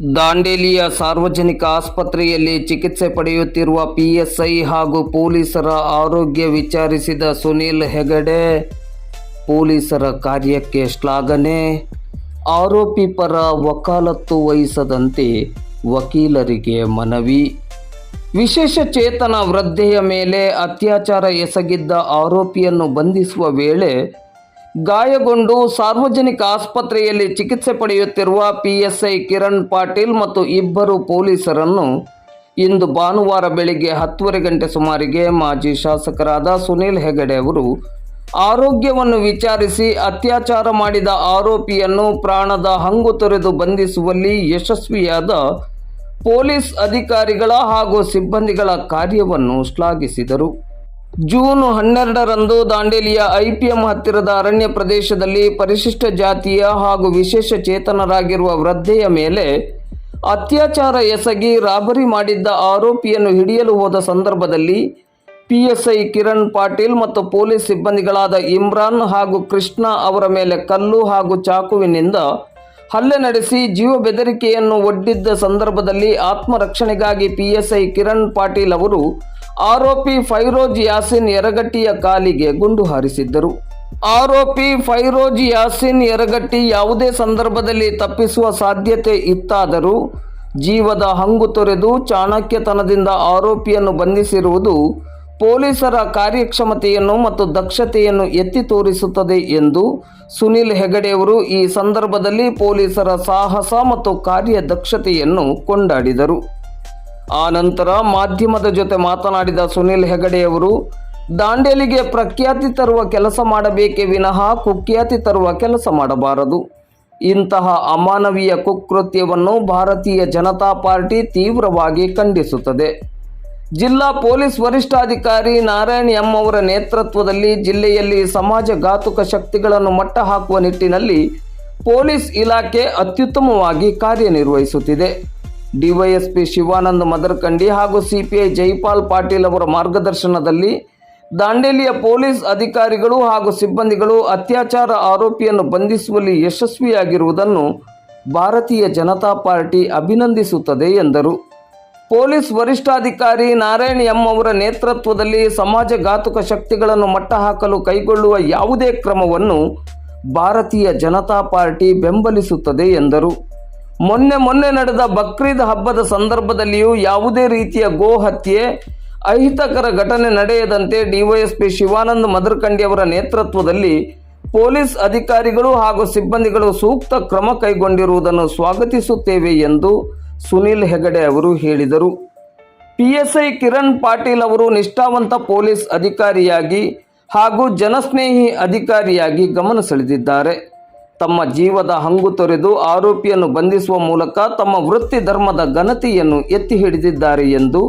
ದಾಂಡೇಲಿಯ ಸಾರ್ವಜನಿಕ ಆಸ್ಪತ್ರೆಯಲ್ಲಿ ಚಿಕಿತ್ಸೆ ಪಡೆಯುತ್ತಿರುವ ಪಿಎಸ್ಐ ಹಾಗೂ ಪೊಲೀಸರ ಆರೋಗ್ಯ ವಿಚಾರಿಸಿದ ಸುನೀಲ್ ಹೆಗಡೆ, ಪೊಲೀಸರ ಕಾರ್ಯಕ್ಕೆ ಶ್ಲಾಘನೆ. ಆರೋಪಿ ಪರ ವಕಾಲತ್ತು ವಹಿಸದಂತೆ ವಕೀಲರಿಗೆ ಮನವಿ. ವಿಶೇಷ ಚೇತನ ವೃದ್ಧೆಯ ಮೇಲೆ ಅತ್ಯಾಚಾರ ಎಸಗಿದ್ದ ಆರೋಪಿಯನ್ನು ಬಂಧಿಸುವ ವೇಳೆ ಗಾಯಗೊಂಡು ಸಾರ್ವಜನಿಕ ಆಸ್ಪತ್ರೆಯಲ್ಲಿ ಚಿಕಿತ್ಸೆ ಪಡೆಯುತ್ತಿರುವ ಪಿಎಸ್ಐ ಕಿರಣ್ ಪಾಟೀಲ್ ಮತ್ತು ಇಬ್ಬರು ಪೊಲೀಸರನ್ನು ಇಂದು ಭಾನುವಾರ ಬೆಳಿಗ್ಗೆ ಹತ್ತುವರೆ ಗಂಟೆ ಸುಮಾರಿಗೆ ಮಾಜಿ ಶಾಸಕರಾದ ಸುನೀಲ್ ಹೆಗಡೆ ಅವರು ಆರೋಗ್ಯವನ್ನು ವಿಚಾರಿಸಿ ಅತ್ಯಾಚಾರ ಮಾಡಿದ ಆರೋಪಿಯನ್ನು ಪ್ರಾಣದ ಹಂಗು ತೊರೆದು ಬಂಧಿಸುವಲ್ಲಿ ಯಶಸ್ವಿಯಾದ ಪೊಲೀಸ್ ಅಧಿಕಾರಿಗಳ ಹಾಗೂ ಸಿಬ್ಬಂದಿಗಳ ಕಾರ್ಯವನ್ನು ಶ್ಲಾಘಿಸಿದರು. ಜೂನ್ ಹನ್ನೆರಡರಂದು ದಾಂಡೇಲಿಯ ಐಪಿಎಂ ಹತ್ತಿರದ ಅರಣ್ಯ ಪ್ರದೇಶದಲ್ಲಿ ಪರಿಶಿಷ್ಟ ಜಾತಿಯ ಹಾಗೂ ವಿಶೇಷ ಚೇತನರಾಗಿರುವ ವೃದ್ಧೆಯ ಮೇಲೆ ಅತ್ಯಾಚಾರ ಎಸಗಿ ರಾಬರಿ ಮಾಡಿದ್ದ ಆರೋಪಿಯನ್ನು ಹಿಡಿಯಲು ಹೋದ ಸಂದರ್ಭದಲ್ಲಿ ಪಿಎಸ್ಐ ಕಿರಣ್ ಪಾಟೀಲ್ ಮತ್ತು ಪೊಲೀಸ್ ಸಿಬ್ಬಂದಿಗಳಾದ ಇಮ್ರಾನ್ ಹಾಗೂ ಕೃಷ್ಣ ಅವರ ಮೇಲೆ ಕಲ್ಲು ಹಾಗೂ ಚಾಕುವಿನಿಂದ ಹಲ್ಲೆ ನಡೆಸಿ ಜೀವ ಬೆದರಿಕೆಯನ್ನು ಒಡ್ಡಿದ್ದ ಸಂದರ್ಭದಲ್ಲಿ ಆತ್ಮರಕ್ಷಣೆಗಾಗಿ ಪಿಎಸ್ಐ ಕಿರಣ್ ಪಾಟೀಲ್ ಅವರು ಆರೋಪಿ ಫೈರೋಜ್ ಯಾಸಿನ್ ಯರಗಟ್ಟಿಯ ಕಾಲಿಗೆ ಗುಂಡು ಹಾರಿಸಿದ್ದರು. ಆರೋಪಿ ಫೈರೋಜ್ ಯಾಸಿನ್ ಯರಗಟ್ಟಿ ಯಾವುದೇ ಸಂದರ್ಭದಲ್ಲಿ ತಪ್ಪಿಸುವ ಸಾಧ್ಯತೆ ಇತ್ತಾದರೂ ಜೀವದ ಹಂಗು ತೊರೆದು ಚಾಣಕ್ಯತನದಿಂದ ಆರೋಪಿಯನ್ನು ಬಂಧಿಸಿರುವುದು ಪೊಲೀಸರ ಕಾರ್ಯಕ್ಷಮತೆಯನ್ನು ಮತ್ತು ದಕ್ಷತೆಯನ್ನು ಎತ್ತಿ ತೋರಿಸುತ್ತದೆ ಎಂದು ಸುನಿಲ್ ಹೆಗಡೆಯವರು ಈ ಸಂದರ್ಭದಲ್ಲಿ ಪೊಲೀಸರ ಸಾಹಸ ಮತ್ತು ಕಾರ್ಯದಕ್ಷತೆಯನ್ನು ಕೊಂಡಾಡಿದರು. ಆ ನಂತರ ಮಾಧ್ಯಮದ ಜೊತೆ ಮಾತನಾಡಿದ ಸುನಿಲ್ ಹೆಗಡೆಯವರು, ದಾಂಡೇಲಿಗೆ ಪ್ರಖ್ಯಾತಿ ತರುವ ಕೆಲಸ ಮಾಡಬೇಕೇ ವಿನಃ ಕುಖ್ಯಾತಿ ತರುವ ಕೆಲಸ ಮಾಡಬಾರದು. ಇಂತಹ ಅಮಾನವೀಯ ಕುಕೃತ್ಯವನ್ನು ಭಾರತೀಯ ಜನತಾ ಪಾರ್ಟಿ ತೀವ್ರವಾಗಿ ಖಂಡಿಸುತ್ತದೆ. ಜಿಲ್ಲಾ ಪೊಲೀಸ್ ವರಿಷ್ಠಾಧಿಕಾರಿ ನಾರಾಯಣ್ ಎಂ ಅವರ ನೇತೃತ್ವದಲ್ಲಿ ಜಿಲ್ಲೆಯಲ್ಲಿ ಸಮಾಜ ಘಾತುಕ ಶಕ್ತಿಗಳನ್ನು ಮಟ್ಟ ಹಾಕುವ ನಿಟ್ಟಿನಲ್ಲಿ ಪೊಲೀಸ್ ಇಲಾಖೆ ಅತ್ಯುತ್ತಮವಾಗಿ ಕಾರ್ಯನಿರ್ವಹಿಸುತ್ತಿದೆ. ಡಿವೈಎಸ್ಪಿ ಶಿವಾನಂದ್ ಮದರ್ಕಂಡಿ ಹಾಗೂ ಸಿಪಿಐ ಜೈಪಾಲ್ ಪಾಟೀಲ್ ಅವರ ಮಾರ್ಗದರ್ಶನದಲ್ಲಿ ದಾಂಡೇಲಿಯ ಪೊಲೀಸ್ ಅಧಿಕಾರಿಗಳು ಹಾಗೂ ಸಿಬ್ಬಂದಿಗಳು ಅತ್ಯಾಚಾರ ಆರೋಪಿಯನ್ನು ಬಂಧಿಸುವಲ್ಲಿ ಯಶಸ್ವಿಯಾಗಿರುವುದನ್ನು ಭಾರತೀಯ ಜನತಾ ಪಾರ್ಟಿ ಅಭಿನಂದಿಸುತ್ತದೆ ಎಂದರು. ಪೊಲೀಸ್ ವರಿಷ್ಠಾಧಿಕಾರಿ ನಾರಾಯಣ್ ಎಂ ಅವರ ನೇತೃತ್ವದಲ್ಲಿ ಸಮಾಜ ಘಾತುಕ ಶಕ್ತಿಗಳನ್ನು ಮಟ್ಟಹಾಕಲು ಕೈಗೊಳ್ಳುವ ಯಾವುದೇ ಕ್ರಮವನ್ನು ಭಾರತೀಯ ಜನತಾ ಪಾರ್ಟಿ ಬೆಂಬಲಿಸುತ್ತದೆ ಎಂದರು. ಮೊನ್ನೆ ಮೊನ್ನೆ ನಡೆದ ಬಕ್ರೀದ್ ಹಬ್ಬದ ಸಂದರ್ಭದಲ್ಲಿಯೂ ಯಾವುದೇ ರೀತಿಯ ಗೋ ಹತ್ಯೆ, ಅಹಿತಕರ ಘಟನೆ ನಡೆಯದಂತೆ ಡಿವೈಎಸ್ಪಿ ಶಿವಾನಂದ ಮದರ್ಕಂಡಿ ಅವರ ನೇತೃತ್ವದಲ್ಲಿ ಪೊಲೀಸ್ ಅಧಿಕಾರಿಗಳು ಹಾಗೂ ಸಿಬ್ಬಂದಿಗಳು ಸೂಕ್ತ ಕ್ರಮ ಕೈಗೊಂಡಿರುವುದನ್ನು ಸ್ವಾಗತಿಸುತ್ತೇವೆ ಎಂದು ಸುನಿಲ್ ಹೆಗಡೆ ಅವರು ಹೇಳಿದರು. ಪಿಎಸ್ಐ ಕಿರಣ್ ಪಾಟೀಲ್ ಅವರು ನಿಷ್ಠಾವಂತ ಪೊಲೀಸ್ ಅಧಿಕಾರಿಯಾಗಿ ಹಾಗೂ ಜನಸ್ನೇಹಿ ಅಧಿಕಾರಿಯಾಗಿ ಗಮನ ಸೆಳೆದಿದ್ದಾರೆ. ತಮ್ಮ ಜೀವದ ಹಂಗು ತೊರೆದು ಆರೋಪಿಯನ್ನು ಬಂಧಿಸುವ ಮೂಲಕ ತಮ್ಮ ವೃತ್ತಿ ಧರ್ಮದ ಘನತೆಯನ್ನು ಎತ್ತಿ ಹಿಡಿದಿದ್ದಾರೆ ಎಂದು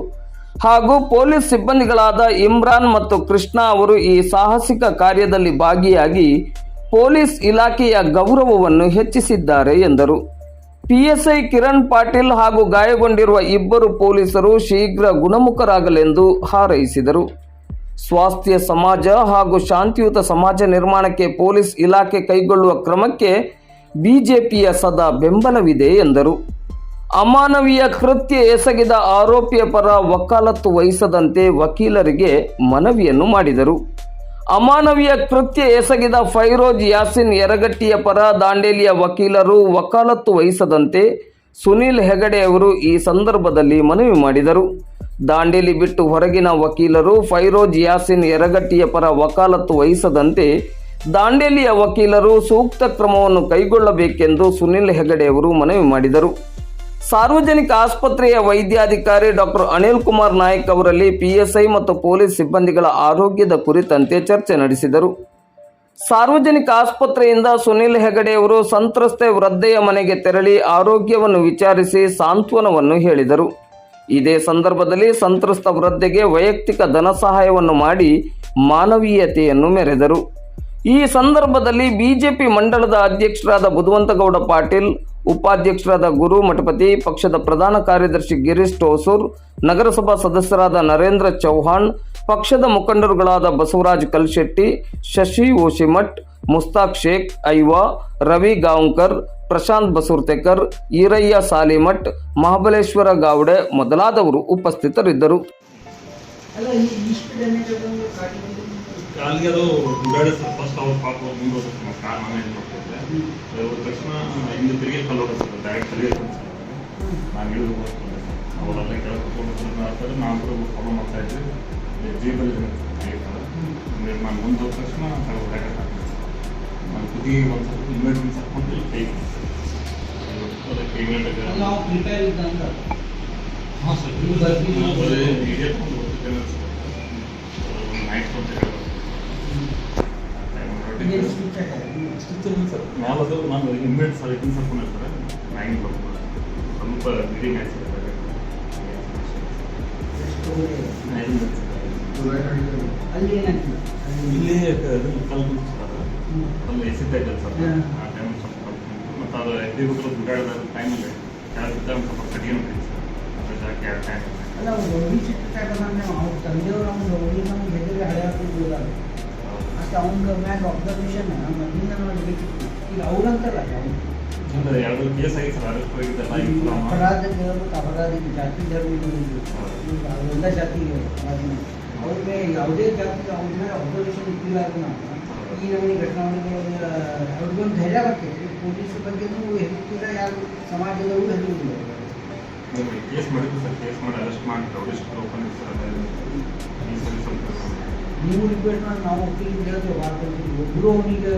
ಹಾಗೂ ಪೊಲೀಸ್ ಸಿಬ್ಬಂದಿಗಳಾದ ಇಮ್ರಾನ್ ಮತ್ತು ಕೃಷ್ಣ ಅವರು ಈ ಸಾಹಸಿಕ ಕಾರ್ಯದಲ್ಲಿ ಭಾಗಿಯಾಗಿ ಪೊಲೀಸ್ ಇಲಾಖೆಯ ಗೌರವವನ್ನು ಹೆಚ್ಚಿಸಿದ್ದಾರೆ ಎಂದರು. ಪಿಎಸ್ಐ ಕಿರಣ್ ಪಾಟೀಲ್ ಹಾಗೂ ಗಾಯಗೊಂಡಿರುವ ಇಬ್ಬರು ಪೊಲೀಸರು ಶೀಘ್ರ ಗುಣಮುಖರಾಗಲೆಂದು ಹಾರೈಸಿದರು. ಸ್ವಾಸ್ಥ್ಯ ಸಮಾಜ ಹಾಗೂ ಶಾಂತಿಯುತ ಸಮಾಜ ನಿರ್ಮಾಣಕ್ಕೆ ಪೊಲೀಸ್ ಇಲಾಖೆ ಕೈಗೊಳ್ಳುವ ಕ್ರಮಕ್ಕೆ ಬಿಜೆಪಿಯ ಸದಾ ಬೆಂಬಲವಿದೆ ಎಂದರು. ಅಮಾನವೀಯ ಕೃತ್ಯ ಎಸಗಿದ ಆರೋಪಿಯ ಪರ ವಕಾಲತ್ತು ವಹಿಸದಂತೆ ವಕೀಲರಿಗೆ ಮನವಿಯನ್ನು ಮಾಡಿದರು. ಅಮಾನವೀಯ ಕೃತ್ಯ ಎಸಗಿದ ಫೈರೋಜ್ ಯಾಸಿನ್ ಯರಗಟ್ಟಿಯ ಪರ ದಾಂಡೇಲಿಯ ವಕೀಲರು ವಕಾಲತ್ತು ವಹಿಸದಂತೆ ಸುನೀಲ್ ಹೆಗಡೆ ಅವರು ಈ ಸಂದರ್ಭದಲ್ಲಿ ಮನವಿ ಮಾಡಿದರು. ದಾಂಡೇಲಿ ಬಿಟ್ಟು ಹೊರಗಿನ ವಕೀಲರು ಫೈರೋಜ್ ಯಾಸಿನ್ ಯರಗಟ್ಟಿಯ ಪರ ವಕಾಲತ್ತು ವಹಿಸದಂತೆ ದಾಂಡೇಲಿಯ ವಕೀಲರು ಸೂಕ್ತ ಕ್ರಮವನ್ನು ಕೈಗೊಳ್ಳಬೇಕೆಂದು ಸುನಿಲ್ ಹೆಗಡೆ ಅವರು ಮನವಿ ಮಾಡಿದರು. ಸಾರ್ವಜನಿಕ ಆಸ್ಪತ್ರೆಯ ವೈದ್ಯಾಧಿಕಾರಿ ಡಾಕ್ಟರ್ ಅನಿಲ್ ಕುಮಾರ್ ನಾಯಕ್ ಅವರಲ್ಲಿ ಪಿಎಸ್ಐ ಮತ್ತು ಪೊಲೀಸ್ ಸಿಬ್ಬಂದಿಗಳ ಆರೋಗ್ಯದ ಕುರಿತಂತೆ ಚರ್ಚೆ ನಡೆಸಿದರು. ಸಾರ್ವಜನಿಕ ಆಸ್ಪತ್ರೆಯಿಂದ ಸುನಿಲ್ ಹೆಗಡೆ ಅವರು ಸಂತ್ರಸ್ತೆ ವೃದ್ಧೆಯ ಮನೆಗೆ ತೆರಳಿ ಆರೋಗ್ಯವನ್ನು ವಿಚಾರಿಸಿ ಸಾಂತ್ವನವನ್ನು ಹೇಳಿದರು. ಇದೇ ಸಂದರ್ಭದಲ್ಲಿ ಸಂತ್ರಸ್ತ ವೃದ್ಧೆಗೆ ವೈಯಕ್ತಿಕ ಧನ ಸಹಾಯವನ್ನು ಮಾಡಿ ಮಾನವೀಯತೆಯನ್ನು ಮೆರೆದರು. ಈ ಸಂದರ್ಭದಲ್ಲಿ ಬಿಜೆಪಿ ಮಂಡಳದ ಅಧ್ಯಕ್ಷರಾದ ಬುಧವಂತಗೌಡ ಪಾಟೀಲ್, ಉಪಾಧ್ಯಕ್ಷರಾದ ಗುರು ಮಠಪತಿ, ಪಕ್ಷದ ಪ್ರಧಾನ ಕಾರ್ಯದರ್ಶಿ ಗಿರೀಶ್ ಟೋಸೂರ್ ನಗರಸಭಾ ಸದಸ್ಯರಾದ ನರೇಂದ್ರ ಚೌಹಾಣ್ ಪಕ್ಷದ ಮುಖಂಡರುಗಳಾದ ಬಸವರಾಜ್ ಕಲ್ಶೆಟ್ಟಿ ಶಶಿ ಓಶಿಮಠ್ ಮುಸ್ತಾಕ್ ಶೇಖ್ ಐವಾ ರವಿ ಗಾಂವ್ಕರ್ ಪ್ರಶಾಂತ್ ಬಸೂರ್ತೆಕರ್ ಈರಯ್ಯ ಸಾಲಿಮಠ್ ಮಹಾಬಲೇಶ್ವರ ಗಾವಡೆ ಮೊದಲಾದವರು ಉಪಸ್ಥಿತರಿದ್ದರು. ಅದು ಫಸ್ಟ್ ಅವ್ರು ಪಾಪ ಹೋಗುತ್ತೆ ಕಾರ್ ತಕ್ಷಣ ಹಿಂದೆ ತಿರುಗಿ ಕಲ್ಲು ಹೋಗುತ್ತೆ ಡೈರೆಕ್ಟ್ ನಾನು ಅವರೆಲ್ಲ ಕೆಳಗೆ ಕೂತ್ಕೊಂಡು ಮಾಡ್ತಾರೆ ನಾವು ಕೂಡ ಫಾಲೋ ಮಾಡ್ತಾ ಇದ್ವಿ. ಜೀವನ ಆಗಿರ್ತದೆ ನಾನು ಮುಂದೆ ಹೋದ ತಕ್ಷಣ ನಾನು ಪ್ರತಿ ಒಂದು ಸ್ವಲ್ಪ ಇಮರ್ಜೆನ್ಸಿ ಹಾಕೊಂಡು ಕೈ ಅದಕ್ಕೆ ಇಮಿಡಿಯೇಟ್ ನಾವು ಪ್ರಿಪೇರ್ ಇದ್ದಂತ ಹಾಂ ಸರ್ ನೈಟ್ ಸರ್. ನಾಲದು ನಾನು ಇಮ್ಮಿಡಿಯೇಟ್ ಸರ್ ಅಂತ ಇರ್ತಾರೆ ನೈನ್ ಸ್ವಲ್ಪ ಬಿಡಿಂಗ್ ಆಯ್ತು. ಅಲ್ಲಿ ಏನಾಗ್ತದೆ ಇಲ್ಲಿ ಎಸಿತಾ ಇದ್ದೆ ಸರ್ ಆ ಟೈಮ್ ಸ್ವಲ್ಪ. ಮತ್ತು ಅದು ಎಲ್ಲಿ ಹೋದ್ರು ದುಡ್ಡಾಡದ ಟೈಮಲ್ಲಿ ಕೆಳಗಿದ್ದ ಒಂದು ಸ್ವಲ್ಪ ಬಿಡಿ ಸರ್ ಟೈಮ್ ಅಲ್ಲ ರೌಡಿ ಚಿಕ್ಕ ನಾವು ಅವ್ರ ತಂದೆಯವರು ಅವ್ನು ರೌಡಿ ನಮ್ಗೆ ಹೆದರಿ ಹಳೆ ಹಾಕಿದ್ರು ಅಷ್ಟು ಅವ್ನ ಮ್ಯಾಗ ಅಬ್ಸರ್ವೇಷನ್ ಮೊದಲಿಂದ ನಾವು ಈಗ ಅವ್ರಂತಲ್ಲ ಅವ್ರು ಅಂದರೆ ಎರಡು ಕೇಸ್ ಆಗಿ ಸರ್ ಅರೆಸ್ಟ್ ಹೋಗಿದ್ದೆಲ್ಲ ಈಗ ಅಪರಾಧ ಹೇಳ್ಬೇಕು ಅಪರಾಧ ಇದು ಜಾತಿ ಧರ್ಮ ಇದು ಇದು. ಈಗ ಅವೆಲ್ಲ ಜಾತಿಗೆ ಅವ್ರಿಗೆ ಯಾವುದೇ ಜಾತಿ ಅವ್ರ ಮೇಲೆ ಅಬ್ಸರ್ವೇಷನ್ ಇದ್ದಿಲ್ಲ ಅದು ನಾವು ಈ ನಮೂನಿ ಘಟನಾವಳಿಗಳು ಅವ್ರಿಗೊಂದು ಧೈರ್ಯ ಬರ್ತೈತೆ ಪೊಲೀಸ್ ಬಗ್ಗೆನೂ ಹೆದರ್ತಿಲ್ಲ ಯಾರು ಸಮಾಜದವರು ಹೆದರುವುದಿಲ್ಲ ಕೇಸ್ ಮಾಡಿದ್ದು ಸರ್ ಕೇಸ್ ಮಾಡಿ ಅರೆಸ್ಟ್ ಮಾಡಿ ರೌಡಿಸ್ಟ್ ಓಪನ್ ಸರ್ ಅದು ಈ ಸರಿ ಸ್ವಲ್ಪ ನೀವು ರಿಕ್ವೆಸ್ಟ್ ಮಾಡಿ ನಾವು ವಕೀಲರಿಗೆ ಹೇಳ್ತೇವೆ ಮಾಡ್ಕೊಳ್ತೀವಿ ಒಬ್ಬರು ಅವನಿಗೆ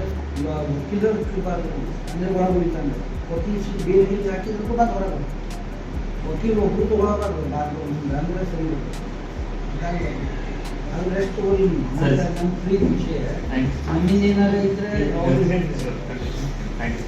ವಕೀಲರು ಸಿಗಬಾರ್ದು ಅಂದರೆ ಒಳಗೆ ಉಳಿತಾನೆ ವಕೀಲ ಸಿ- ಬೇರೆ ರೀತಿ ಹಾಕಿದ್ರು ಬಂದು ಹೊರಗೆ ವಕೀಲ ಒಬ್ಬರು ತೊಗೊಳಬಾರ್ದು ಬಾರ್ದು ಅಂದ್ರೆ ಸರಿ ಇರುತ್ತೆ. ಹಂಗಾಗಿ ಅದು ರೆಸ್ಟ್ ತಗೊಳ್ಳಿ ನೀವು. ಸರಿ. ಮತ್ತೆ ನಮ್ಮ ಫ್ರೀ ವಿಷಯ ಥ್ಯಾಂಕ್ ಯು ನಮ್ಮಿಂದ ಏನಾದ್ರು ಇದ್ರೆ ಅವ್ರು ಥ್ಯಾಂಕ್ ಯು ಸರ್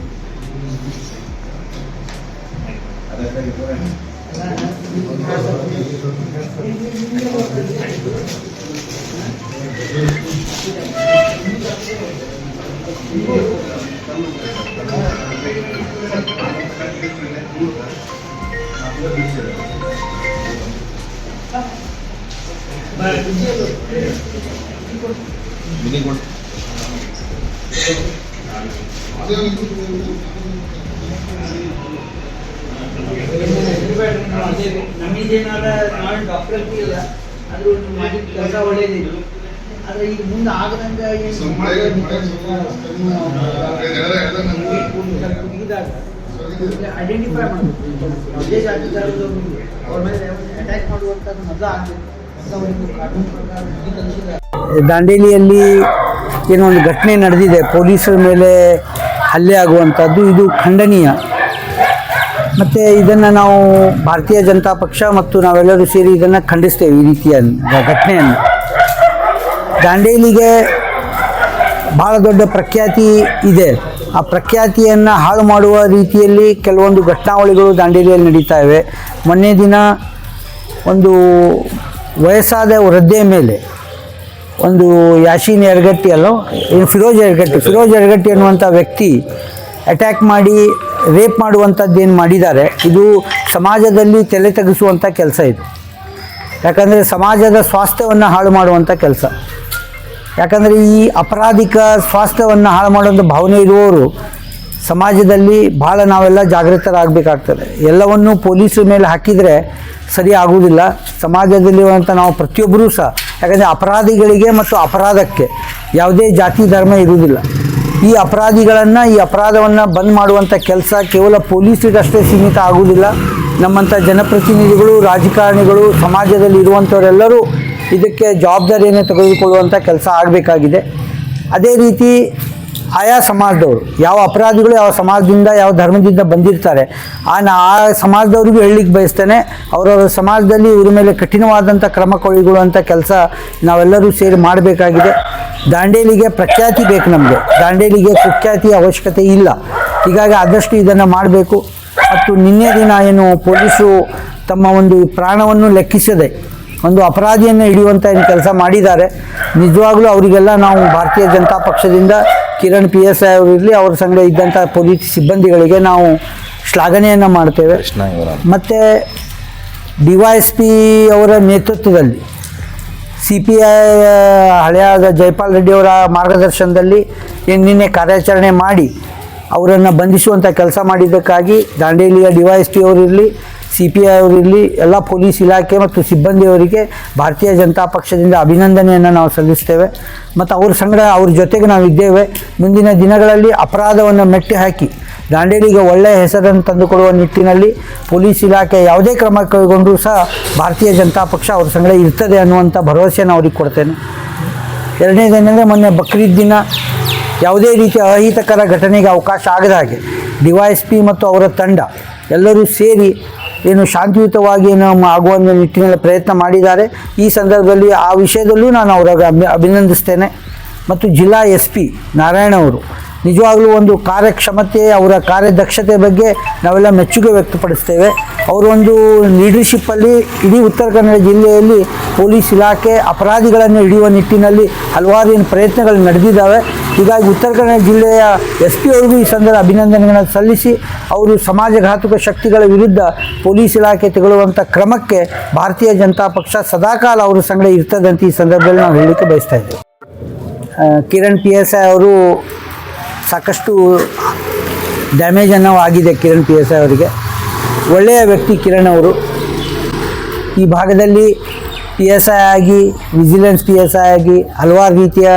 ನಮ್ಮಿಂದೇನಾರ ನಾಳೆ ಡಾಕ್ಟರ್ ಇಲ್ಲ ಒಂದು ಮಾಡಿದ ಕೆಲಸ ಒಳ್ಳೇದಿತ್ತು. ಆದ್ರೆ ಈಗ ಮುಂದೆ ಆಗದಂಗ ಐಡೆಂಟಿಫೈ ಮಾಡಬೇಕು. ಯಾವುದೇ ಜಾತಿದಾರದವ್ರು ಅವ್ರ ಮೇಲೆ ಅಟ್ಯಾಕ್ ಮಾಡುವಂಥದ್ದು ಮೊದಲು ಆಗಬೇಕು ದಾಂಡೇಲಿಯಲ್ಲಿ ಏನೋ ಒಂದು ಘಟನೆ ನಡೆದಿದೆ. ಪೊಲೀಸರ ಮೇಲೆ ಹಲ್ಲೆ ಆಗುವಂಥದ್ದು ಇದು ಖಂಡನೀಯ. ಮತ್ತು ಇದನ್ನು ನಾವು ಭಾರತೀಯ ಜನತಾ ಪಕ್ಷ ಮತ್ತು ನಾವೆಲ್ಲರೂ ಸೇರಿ ಇದನ್ನು ಖಂಡಿಸ್ತೇವೆ ಈ ರೀತಿಯ ಘಟನೆಯನ್ನು. ದಾಂಡೇಲಿಗೆ ಭಾಳ ದೊಡ್ಡ ಪ್ರಖ್ಯಾತಿ ಇದೆ. ಆ ಪ್ರಖ್ಯಾತಿಯನ್ನು ಹಾಳು ಮಾಡುವ ರೀತಿಯಲ್ಲಿ ಕೆಲವೊಂದು ಘಟನಾವಳಿಗಳು ದಾಂಡೇಲಿಯಲ್ಲಿ ನಡೀತಾ ಇವೆ. ಮೊನ್ನೆ ದಿನ ಒಂದು ವಯಸ್ಸಾದ ವೃದ್ಧೆಯ ಮೇಲೆ ಒಂದು ಯಾಶೀನ್ ಎರಗಟ್ಟಿ ಅಲ್ಲೋ, ಏನು ಫಿರೋಜ್ ಎರಗಟ್ಟಿ ಫಿರೋಜ್ ಎರಗಟ್ಟಿ ಅನ್ನುವಂಥ ವ್ಯಕ್ತಿ ಅಟ್ಯಾಕ್ ಮಾಡಿ ರೇಪ್ ಮಾಡುವಂಥದ್ದೇನು ಮಾಡಿದ್ದಾರೆ, ಇದು ಸಮಾಜದಲ್ಲಿ ತಲೆ ತೆಗೆಸುವಂಥ ಕೆಲಸ ಇದು. ಯಾಕಂದರೆ ಸಮಾಜದ ಸ್ವಾಸ್ಥ್ಯವನ್ನು ಹಾಳು ಮಾಡುವಂಥ ಕೆಲಸ. ಯಾಕಂದರೆ ಈ ಅಪರಾಧಿಕ ಸ್ವಾಸ್ಥ್ಯವನ್ನು ಹಾಳು ಮಾಡುವಂಥ ಭಾವನೆ ಇರುವವರು ಸಮಾಜದಲ್ಲಿ ಭಾಳ ನಾವೆಲ್ಲ ಜಾಗೃತರಾಗಬೇಕಾಗ್ತದೆ. ಎಲ್ಲವನ್ನೂ ಪೊಲೀಸರ ಮೇಲೆ ಹಾಕಿದರೆ ಸರಿ ಆಗುವುದಿಲ್ಲ. ಸಮಾಜದಲ್ಲಿರುವಂಥ ನಾವು ಪ್ರತಿಯೊಬ್ಬರೂ ಸಹ, ಯಾಕಂದರೆ ಅಪರಾಧಿಗಳಿಗೆ ಮತ್ತು ಅಪರಾಧಕ್ಕೆ ಯಾವುದೇ ಜಾತಿ ಧರ್ಮ ಇರುವುದಿಲ್ಲ. ಈ ಅಪರಾಧಿಗಳನ್ನು, ಈ ಅಪರಾಧವನ್ನು ಬಂದ್ ಮಾಡುವಂಥ ಕೆಲಸ ಕೇವಲ ಪೊಲೀಸರಿಗಷ್ಟೇ ಸೀಮಿತ ಆಗುವುದಿಲ್ಲ. ನಮ್ಮಂಥ ಜನಪ್ರತಿನಿಧಿಗಳು, ರಾಜಕಾರಣಿಗಳು, ಸಮಾಜದಲ್ಲಿ ಇರುವಂಥವರೆಲ್ಲರೂ ಇದಕ್ಕೆ ಜವಾಬ್ದಾರಿಯನ್ನು ತೆಗೆದುಕೊಳ್ಳುವಂಥ ಕೆಲಸ ಆಗಬೇಕಾಗಿದೆ. ಅದೇ ರೀತಿ ಆಯಾ ಸಮಾಜದವರು, ಯಾವ ಅಪರಾಧಿಗಳು ಯಾವ ಸಮಾಜದಿಂದ, ಯಾವ ಧರ್ಮದಿಂದ ಬಂದಿರ್ತಾರೆ ಆ ನಾ ಆ ಸಮಾಜದವ್ರಿಗೂ ಹೇಳಲಿಕ್ಕೆ ಬಯಸ್ತೇನೆ, ಅವರವರ ಸಮಾಜದಲ್ಲಿ ಇವ್ರ ಮೇಲೆ ಕಠಿಣವಾದಂಥ ಕ್ರಮ ಕೈಗೊಳ್ಳುವಂಥ ಕೆಲಸ ನಾವೆಲ್ಲರೂ ಸೇರಿ ಮಾಡಬೇಕಾಗಿದೆ. ದಾಂಡೇಲಿಗೆ ಪ್ರಖ್ಯಾತಿ ಬೇಕು ನಮಗೆ. ದಾಂಡೇಲಿಗೆ ಕುಖ್ಯಾತಿಯ ಅವಶ್ಯಕತೆ ಇಲ್ಲ. ಹೀಗಾಗಿ ಆದಷ್ಟು ಇದನ್ನು ಮಾಡಬೇಕು. ಮತ್ತು ನಿನ್ನೆ ದಿನ ಏನು ಪೊಲೀಸರು ತಮ್ಮ ಒಂದು ಪ್ರಾಣವನ್ನು ಲೆಕ್ಕಿಸದೆ ಒಂದು ಅಪರಾಧಿಯನ್ನು ಹಿಡಿಯುವಂಥ ಏನು ಕೆಲಸ ಮಾಡಿದ್ದಾರೆ. ನಿಜವಾಗ್ಲೂ ಅವರಿಗೆಲ್ಲ ನಾವು ಭಾರತೀಯ ಜನತಾ ಪಕ್ಷದಿಂದ ಕಿರಣ್ ಪಿ ಎಸ್ ಐ ಅವರಿರಲಿ ಅವ್ರ ಸಂಘ ಇದ್ದಂಥ ಪೊಲೀಸ್ ಸಿಬ್ಬಂದಿಗಳಿಗೆ ನಾವು ಶ್ಲಾಘನೆಯನ್ನು ಮಾಡ್ತೇವೆ. ಮತ್ತು ಡಿ ವೈ ಎಸ್ ಪಿ ಅವರ ನೇತೃತ್ವದಲ್ಲಿ, ಸಿ ಪಿ ಐ, ಹಳೆಯಾದ ಜೈಪಾಲ್ ರೆಡ್ಡಿಯವರ ಮಾರ್ಗದರ್ಶನದಲ್ಲಿ ಏನು ನಿನ್ನೆ ಕಾರ್ಯಾಚರಣೆ ಮಾಡಿ, ಅವರನ್ನು ಬಂಧಿಸುವಂಥ ಕೆಲಸ ಮಾಡಿದ್ದಕ್ಕಾಗಿ ದಾಂಡೇಲಿಯ ಡಿ ವೈ ಎಸ್ ಪಿ ಅವರಿರಲಿ ಸಿ ಪಿ ಐ ಅವರಿರಲಿ ಎಲ್ಲ ಪೊಲೀಸ್ ಇಲಾಖೆ ಮತ್ತು ಸಿಬ್ಬಂದಿಯವರಿಗೆ ಭಾರತೀಯ ಜನತಾ ಪಕ್ಷದಿಂದ ಅಭಿನಂದನೆಯನ್ನು ನಾವು ಸಲ್ಲಿಸ್ತೇವೆ. ಮತ್ತು ಅವ್ರ ಸಂಗಡ ಅವ್ರ ಜೊತೆಗೆ ನಾವು ಇದ್ದೇವೆ. ಮುಂದಿನ ದಿನಗಳಲ್ಲಿ ಅಪರಾಧವನ್ನು ಮೆಟ್ಟಿ ಹಾಕಿ, ದಾಂಡೇಲಿಗೆ ಒಳ್ಳೆಯ ಹೆಸರನ್ನು ತಂದುಕೊಡುವ ನಿಟ್ಟಿನಲ್ಲಿ ಪೊಲೀಸ್ ಇಲಾಖೆ ಯಾವುದೇ ಕ್ರಮ ಕೈಗೊಂಡರೂ ಸಹ ಭಾರತೀಯ ಜನತಾ ಪಕ್ಷ ಅವ್ರ ಸಂಗಡ ಇರ್ತದೆ ಅನ್ನುವಂಥ ಭರವಸೆಯನ್ನು ಅವ್ರಿಗೆ ಕೊಡ್ತೇನೆ. ಎರಡನೇದೇನೆಂದರೆ ಮೊನ್ನೆ ಬಕ್ರೀದ್ ದಿನ ಯಾವುದೇ ರೀತಿಯ ಅಹಿತಕರ ಘಟನೆಗೆ ಅವಕಾಶ ಆಗದ ಹಾಗೆ, ಡಿ ಪಿ ಮತ್ತು ಅವರ ತಂಡ ಎಲ್ಲರೂ ಸೇರಿ ಏನು ಶಾಂತಿಯುತವಾಗಿ ಏನು ಆಗುವ ನಿಟ್ಟಿನಲ್ಲಿ ಪ್ರಯತ್ನ ಮಾಡಿದ್ದಾರೆ. ಈ ಸಂದರ್ಭದಲ್ಲಿ ಆ ವಿಷಯದಲ್ಲೂ ನಾನು ಅವರಾಗ ಅಭಿ, ಅಭಿನಂದಿಸ್ತೇನೆ. ಮತ್ತು ಜಿಲ್ಲಾ ಎಸ್ ಪಿ ನಾರಾಯಣ ಅವರು, ನಿಜವಾಗಲೂ ಒಂದು ಕಾರ್ಯಕ್ಷಮತೆ, ಅವರ ಕಾರ್ಯದಕ್ಷತೆ ಬಗ್ಗೆ ನಾವೆಲ್ಲ ಮೆಚ್ಚುಗೆ ವ್ಯಕ್ತಪಡಿಸ್ತೇವೆ. ಅವರೊಂದು ಲೀಡರ್ಶಿಪ್ಪಲ್ಲಿ ಇಡೀ ಉತ್ತರ ಕನ್ನಡ ಜಿಲ್ಲೆಯಲ್ಲಿ ಪೊಲೀಸ್ ಇಲಾಖೆ ಅಪರಾಧಿಗಳನ್ನು ಹಿಡಿಯುವ ನಿಟ್ಟಿನಲ್ಲಿ ಹಲವಾರು ಏನು ಪ್ರಯತ್ನಗಳು ನಡೆದಿದ್ದಾವೆ. ಹೀಗಾಗಿ ಉತ್ತರ ಕನ್ನಡ ಜಿಲ್ಲೆಯ ಎಸ್ ಪಿ ಅವರಿಗೂ ಈ ಸಂದರ್ಭ ಅಭಿನಂದನೆಗಳನ್ನು ಸಲ್ಲಿಸಿ ಅವರು ಸಮಾಜಘಾತುಕ ಶಕ್ತಿಗಳ ವಿರುದ್ಧ ಪೊಲೀಸ್ ಇಲಾಖೆ ತೆಗೊಳ್ಳುವಂಥ ಕ್ರಮಕ್ಕೆ ಭಾರತೀಯ ಜನತಾ ಪಕ್ಷ ಸದಾಕಾಲ ಅವರ ಸಂಗಡ ಇರ್ತದಂತ ಈ ಸಂದರ್ಭದಲ್ಲಿ ನಾವು ಹೇಳಲಿಕ್ಕೆ ಬಯಸ್ತಾ ಇದ್ದೇವೆ. ಕಿರಣ್ ಪಿ ಎಸ್ ಐ ಅವರು ಸಾಕಷ್ಟು ಡ್ಯಾಮೇಜನ್ನು ಆಗಿದೆ ಕಿರಣ್ ಪಿ ಎಸ್ ಐ ಅವರಿಗೆ. ಒಳ್ಳೆಯ ವ್ಯಕ್ತಿ ಕಿರಣ್ ಅವರು. ಈ ಭಾಗದಲ್ಲಿ ಪಿ ಎಸ್ ಐ ಆಗಿ ವಿಜಿಲೆನ್ಸ್ ಪಿ ಎಸ್ ಐ ಆಗಿ, ಹಲವಾರು ರೀತಿಯ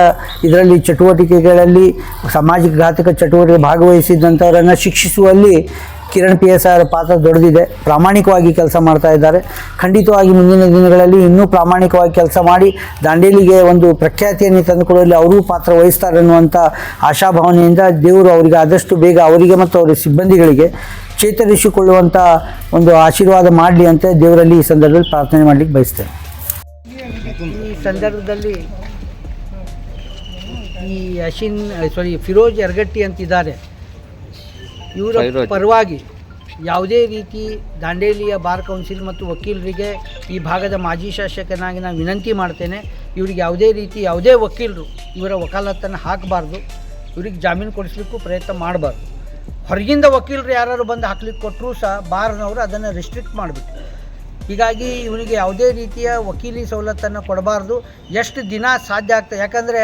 ಇದರಲ್ಲಿ ಚಟುವಟಿಕೆಗಳಲ್ಲಿ, ಸಾಮಾಜಿಕ ಘಾತಕ ಚಟುವಟಿಕೆ ಭಾಗವಹಿಸಿದಂಥವರನ್ನು ಶಿಕ್ಷಿಸುವಲ್ಲಿ ಕಿರಣ್ ಪಿ ಎಸ್ ಐ ಅವರ ಪಾತ್ರ ದೊಡ್ಡದಿದೆ. ಪ್ರಾಮಾಣಿಕವಾಗಿ ಕೆಲಸ ಮಾಡ್ತಾ ಇದ್ದಾರೆ. ಖಂಡಿತವಾಗಿ ಮುಂದಿನ ದಿನಗಳಲ್ಲಿ ಇನ್ನೂ ಪ್ರಾಮಾಣಿಕವಾಗಿ ಕೆಲಸ ಮಾಡಿ, ದಾಂಡೇಲಿಗೆ ಒಂದು ಪ್ರಖ್ಯಾತಿಯನ್ನು ತಂದುಕೊಡುವಲ್ಲಿ ಅವರೂ ಪಾತ್ರ ವಹಿಸ್ತಾರೆ ಅನ್ನುವಂಥ ಆಶಾಭಾವನೆಯಿಂದ ದೇವರು ಅವರಿಗೆ ಆದಷ್ಟು ಬೇಗ ಅವರಿಗೆ ಮತ್ತು ಅವರ ಸಿಬ್ಬಂದಿಗಳಿಗೆ ಚೇತರಿಸಿಕೊಳ್ಳುವಂಥ ಒಂದು ಆಶೀರ್ವಾದ ಮಾಡಲಿ ಅಂತ ದೇವರಲ್ಲಿ ಈ ಸಂದರ್ಭದಲ್ಲಿ ಪ್ರಾರ್ಥನೆ ಮಾಡಲಿಕ್ಕೆ ಬಯಸ್ತೇನೆ. ಈ ಸಂದರ್ಭದಲ್ಲಿ ಈ ಅಶಿನ್ ಸಾರಿ ಫಿರೋಜ್ ಯರ್ಗಟ್ಟಿ ಅಂತಿದ್ದಾರೆ. ಇವರ ಪರವಾಗಿ ಯಾವುದೇ ರೀತಿ ದಾಂಡೇಲಿಯ ಬಾರ್ ಕೌನ್ಸಿಲ್ ಮತ್ತು ವಕೀಲರಿಗೆ ಈ ಭಾಗದ ಮಾಜಿ ಶಾಸಕನಾಗಿ ನಾನು ವಿನಂತಿ ಮಾಡ್ತೇನೆ ಇವರಿಗೆ ಯಾವುದೇ ರೀತಿ ಯಾವುದೇ ವಕೀಲರು ಇವರ ವಕಾಲತ್ತನ್ನು ಹಾಕಬಾರ್ದು ಇವ್ರಿಗೆ ಜಾಮೀನು ಕೊಡಿಸ್ಲಿಕ್ಕೂ ಪ್ರಯತ್ನ ಮಾಡಬಾರ್ದು. ಹೊರಗಿಂದ ವಕೀಲರು ಯಾರು ಬಂದು ಹಾಕ್ಲಿಕ್ಕೆ ಕೊಟ್ಟರೂ ಸಹ ಬಾರ್ನವರು ಅದನ್ನು ರಿಸ್ಟ್ರಿಕ್ಟ್ ಮಾಡಬೇಕು ಹೀಗಾಗಿ ಇವನಿಗೆ ಯಾವುದೇ ರೀತಿಯ ವಕೀಲಿ ಸವಲತ್ತನ್ನು ಕೊಡಬಾರ್ದು. ಎಷ್ಟು ದಿನ ಸಾಧ್ಯ ಆಗ್ತದೆ? ಯಾಕಂದರೆ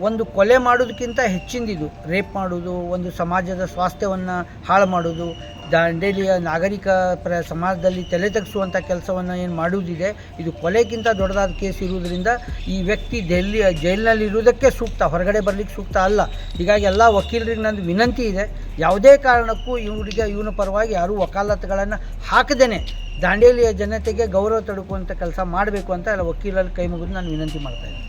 ಒಂದು ಕೊಲೆ ಮಾಡೋದಕ್ಕಿಂತ ಹೆಚ್ಚಿಂದಿದು. ರೇಪ್ ಮಾಡೋದು ಒಂದು ಸಮಾಜದ ಸ್ವಾಸ್ಥ್ಯವನ್ನು ಹಾಳು ಮಾಡೋದು ದಾಂಡೇಲಿಯ ನಾಗರಿಕ ಪ್ರ ಸಮಾಜದಲ್ಲಿ ತಲೆ ತಗ್ಗಿಸುವಂಥ ಕೆಲಸವನ್ನು ಏನು ಮಾಡುವುದಿದೆ? ಇದು ಕೊಲೆಗಿಂತ ದೊಡ್ಡದಾದ ಕೇಸ್ ಇರುವುದರಿಂದ ಈ ವ್ಯಕ್ತಿ ದೆಹಲಿ ಜೈಲಿನಲ್ಲಿ ಇರುವುದಕ್ಕೆ ಸೂಕ್ತ, ಹೊರಗಡೆ ಬರಲಿಕ್ಕೆ ಸೂಕ್ತ ಅಲ್ಲ. ಹೀಗಾಗಿ ಎಲ್ಲ ವಕೀಲರಿಗೆ ನಂದು ವಿನಂತಿ ಇದೆ. ಯಾವುದೇ ಕಾರಣಕ್ಕೂ ಇವರಿಗೆ ಇವನ ಪರವಾಗಿ ಯಾರೂ ವಕಾಲತ್ತುಗಳನ್ನು ಹಾಕದೇನೆ. ದಾಂಡೇಲಿಯ ಜನತೆಗೆ ಗೌರವ ತಡುಕುವಂಥ ಕೆಲಸ ಮಾಡಬೇಕು ಅಂತ ಎಲ್ಲ ವಕೀಲರಲ್ಲಿ ಕೈ ಮುಗಿದು ನಾನು ವಿನಂತಿ ಮಾಡ್ತಾ ಇದ್ದೀನಿ.